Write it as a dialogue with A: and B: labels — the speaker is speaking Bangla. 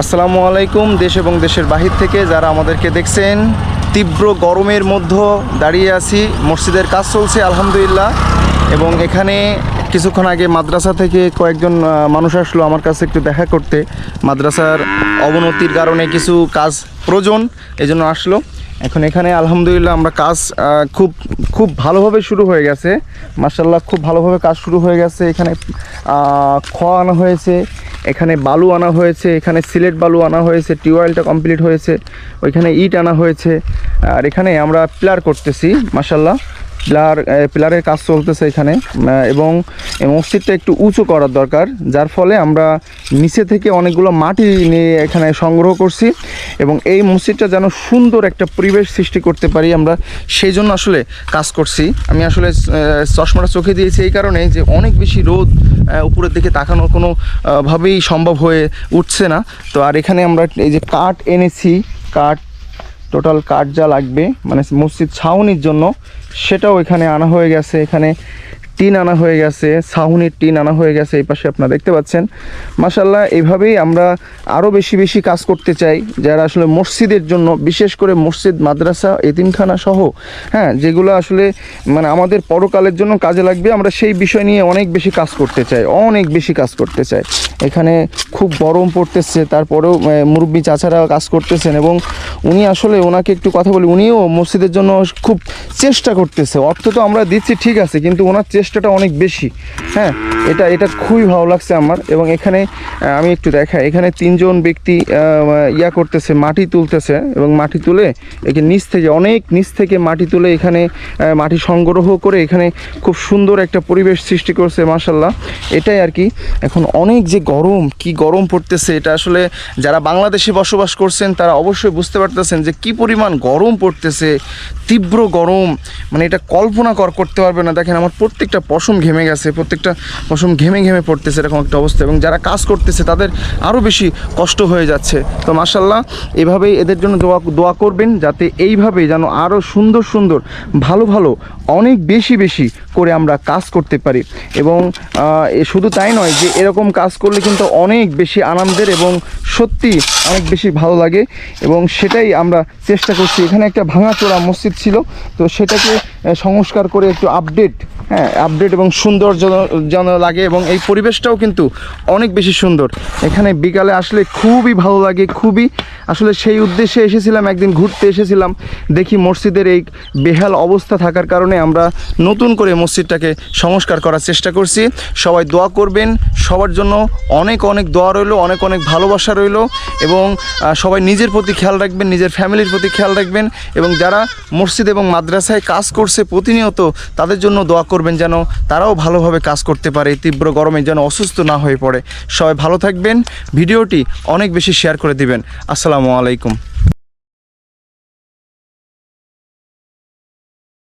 A: আসসালামু আলাইকুম, দেশ এবং দেশের বাহির থেকে যারা আমাদেরকে দেখছেন, তীব্র গরমের মধ্যে দাঁড়িয়ে আছি। মসজিদের কাজ চলছে, আলহামদুলিল্লাহ। এবং এখানে কিছুক্ষণ আগে মাদ্রাসা থেকে কয়েকজন মানুষ আসলো আমার কাছে একটু দেখা করতে। মাদ্রাসার অবনতির কারণে কিছু কাজ প্রয়োজন এজন্য আসলো। এখন এখানে আলহামদুলিল্লাহ আমরা কাজ খুব খুব ভালোভাবে শুরু হয়ে গেছে। মার্শাল্লাহ খুব ভালোভাবে কাজ শুরু হয়ে গেছে। এখানে আহ, খ আনা হয়েছে এখানে বালু আনা হয়েছে এখানে সিলেট বালু আনা হয়েছে টিউবওয়েলটা কমপ্লিট হয়েছে ওইখানে ইট আনা হয়েছে আর এখানে আমরা প্লার করতেছি মার্শাল্লাহ পিলার পিলারের কাজ চলতেছে এখানে এবং মসজিদটা একটু উঁচু করার দরকার, যার ফলে আমরা নিচে থেকে অনেকগুলো মাটি নিয়ে এখানে সংগ্রহ করছি, এবং এই মসজিদটা যেন সুন্দর একটা পরিবেশ সৃষ্টি করতে পারি আমরা, সেই জন্য আসলে কাজ করছি। আমি আসলে চশমাটা চোখে দিয়েছি এই কারণে যে অনেক বেশি রোদ উপরের দিকে তাকানোর কোনোভাবেই সম্ভব হয়ে উঠছে না। তো আর এখানে আমরা এই যে কাঠ এনেছি, কাঠ টোটাল কাঠ যা লাগবে মানে মসজিদ ছাউনির জন্য, সেটাও এখানে আনা হয়ে গেছে। এখানে টিন আনা হয়ে গেছে, ছাউনির টিন আনা হয়ে গেছে এই পাশে আপনারা দেখতে পাচ্ছেন। মাসাল্লাহ এইভাবেই আমরা আরও বেশি বেশি কাজ করতে চাই, যারা আসলে মসজিদের জন্য, বিশেষ করে মসজিদ, মাদ্রাসা, এতিমখানা সহ হ্যাঁ যেগুলো আসলে মানে আমাদের পরকালের জন্য কাজে লাগবে, আমরা সেই বিষয় নিয়ে অনেক বেশি কাজ করতে চাই, অনেক বেশি কাজ করতে চাই। এখানে খুব গরম পড়তেছে, তারপরেও মুরব্বী চাচারা কাজ করতেছেন এবং উনি আসলে ওনাকে একটু কথা বলি, উনিও মসজিদের জন্য খুব চেষ্টা করতেছে। অর্থ তো আমরা দিচ্ছি, ঠিক আছে, কিন্তু ওনার চেষ্টাটা অনেক বেশি। হ্যাঁ এটা এটা খুবই ভালো লাগছে আমার। এবং এখানে আমি একটু দেখাই, এখানে তিনজন ব্যক্তি ইয়া করতেছে, মাটি তুলতেছে এবং মাটি তুলে একে নিচ থেকে, অনেক নিচ থেকে মাটি তুলে এখানে মাটি সংগ্রহ করে এখানে খুব সুন্দর একটা পরিবেশ সৃষ্টি করছে মাসাল্লাহ এটাই আর কি, এখন অনেক যে গরম, কি গরম পড়তেছে, এটা আসলে যারা বাংলাদেশে বসবাস করছেন, তারা অবশ্যই বুঝতে পারতেছেন যে কি পরিমাণ গরম পড়তেছে? তীব্র গরম মানে এটা কল্পনা কর, করতে পারবে না। দেখেন আমার প্রত্যেকটা পশম ঘেমে গেছে, প্রত্যেকটা পশম ঘেমে ঘেমে পড়তেছে এরকম একটা অবস্থা। এবং যারা কাজ করতেছে, তাদের আরও বেশি কষ্ট হয়ে যাচ্ছে। তো মাসাল্লাহ এভাবেই এদের জন্য দোয়া দোয়া করবেন, যাতে এইভাবেই যেন আরও সুন্দর সুন্দর, ভালো ভালো, অনেক বেশি বেশি করে আমরা কাজ করতে পারি। এবং শুধু তাই নয় যে এরকম কাজ করলে কিন্তু অনেক বেশি আনন্দের এবং সত্যি অনেক বেশি ভালো লাগে। এবং সেটাই আমরা চেষ্টা করছি। এখানে একটা ভাঙাচোরা মসজিদ ছিল। তো সেটাকে সংস্কার করে একটু আপডেট হ্যাঁ আপডেট এবং সুন্দর যেন লাগে এবং এই পরিবেশটাও কিন্তু অনেক বেশি সুন্দর। এখানে বিকালে আসলে খুবই ভালো লাগে, খুবই। আসলে সেই উদ্দেশ্যে এসেছিলাম, একদিন ঘুরতে এসেছিলাম। দেখি মসজিদের এই বেহাল অবস্থা থাকার কারণে আমরা নতুন করে মসজিদটাকে সংস্কার করার চেষ্টা করছি। সবাই দোয়া করবেন সবার জন্য অনেক অনেক দোয়া রইল, অনেক অনেক ভালোবাসা রইল এবং সবাই নিজের প্রতি খেয়াল রাখবেন, নিজের ফ্যামিলির প্রতি খেয়াল রাখবেন এবং যারা মসজিদ এবং মাদ্রাসায় কাজ করছে প্রতিনিয়ত তাদের জন্য দোয়া করবেন যেন তারাও ভালোভাবে কাজ করতে পারে তীব্র গরমে যেন অসুস্থ না হয়ে পড়ে। সবাই ভালো থাকবেন, ভিডিওটি অনেক বেশি শেয়ার করে দিবেন। আসসালামু আলাইকুম।